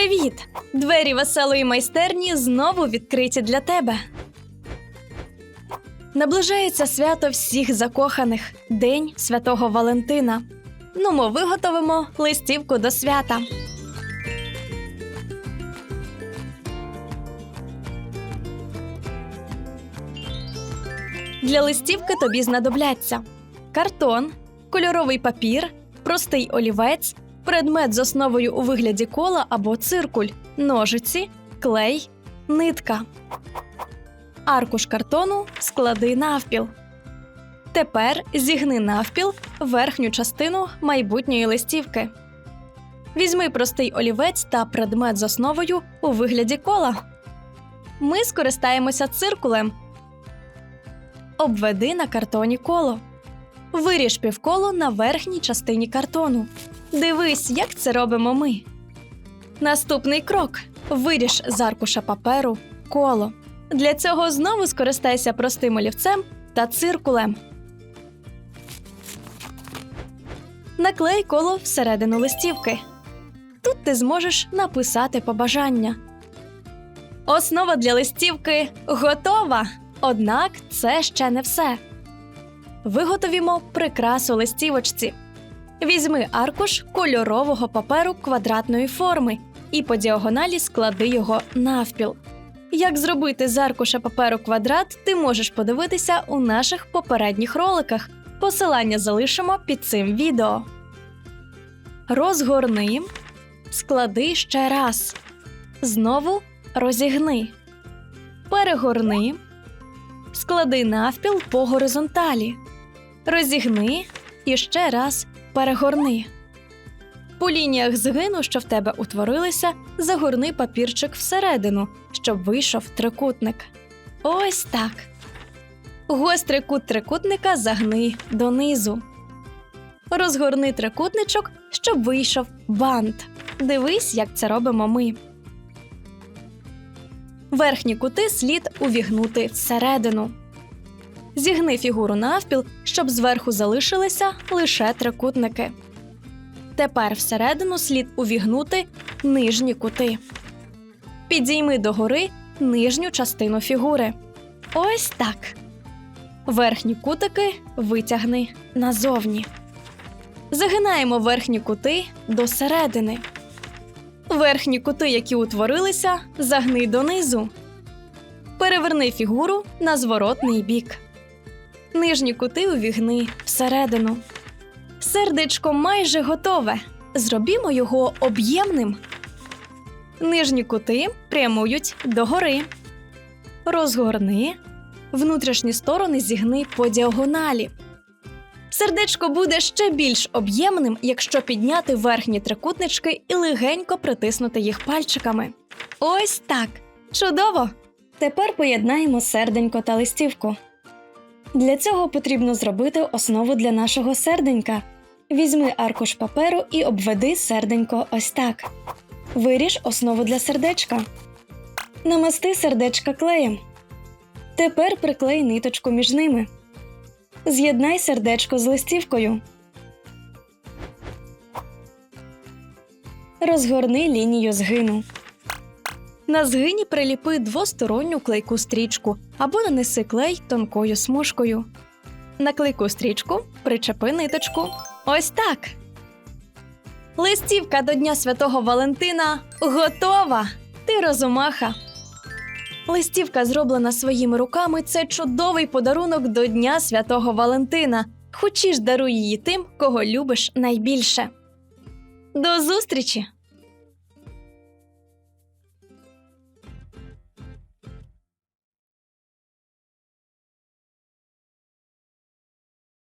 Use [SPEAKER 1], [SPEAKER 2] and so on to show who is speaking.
[SPEAKER 1] Привіт! Двері веселої майстерні знову відкриті для тебе. Наближається свято всіх закоханих День Святого Валентина. Ну, ми виготовимо листівку до свята. Для листівки тобі знадобляться картон, кольоровий папір, простий олівець, предмет з основою у вигляді кола або циркуль, ножиці, клей, нитка. Аркуш картону склади навпіл. Тепер зігни навпіл верхню частину майбутньої листівки. Візьми простий олівець та предмет з основою у вигляді кола. Ми скористаємося циркулем. Обведи на картоні коло. Виріж півколо на верхній частині картону. Дивись, як це робимо ми. Наступний крок: виріж з аркуша паперу коло. Для цього знову скористайся простим олівцем та циркулем. Наклей коло всередину листівки. Тут ти зможеш написати побажання. Основа для листівки готова. Однак це ще не все. Виготовімо прикрасу листівочці. Візьми аркуш кольорового паперу квадратної форми і по діагоналі склади його навпіл. Як зробити з аркуша паперу квадрат, ти можеш подивитися у наших попередніх роликах. Посилання залишимо під цим відео. Розгорни, склади ще раз. Знову розігни. Перегорни. Склади навпіл по горизонталі. Розігни і ще раз перегорни. По лініях згину, що в тебе утворилися, загорни папірчик всередину, щоб вийшов трикутник. Ось так. Гострий кут трикутника загни донизу. Розгорни трикутничок, щоб вийшов бант. Дивись, як це робимо ми. Верхні кути слід увігнути всередину. Зігни фігуру навпіл, щоб зверху залишилися лише трикутники. Тепер всередину слід увігнути нижні кути. Підійми догори нижню частину фігури. Ось так. Верхні кутики витягни назовні. Загинаємо верхні кути до середини. Верхні кути, які утворилися, загни донизу. Переверни фігуру на зворотний бік. Нижні кути увігни всередину. Сердечко майже готове. Зробімо його об'ємним. Нижні кути прямують догори. Розгорни. Внутрішні сторони зігни по діагоналі. Сердечко буде ще більш об'ємним, якщо підняти верхні трикутнички і легенько притиснути їх пальчиками. Ось так. Чудово! Тепер поєднаємо серденько та листівку. Для цього потрібно зробити основу для нашого серденька. Візьми аркуш паперу і обведи серденько ось так. Виріж основу для сердечка. Намасти сердечка клеєм. Тепер приклей ниточку між ними. З'єднай сердечко з листівкою. Розгорни лінію згину. На згині приліпи двосторонню клейку стрічку або нанеси клей тонкою смужкою. На клейку стрічку причепи ниточку. Ось так. Листівка до Дня Святого Валентина готова! Ти розумаха. Листівка, зроблена своїми руками, це чудовий подарунок до Дня Святого Валентина. Хочеш даруй її тим, кого любиш найбільше. До зустрічі!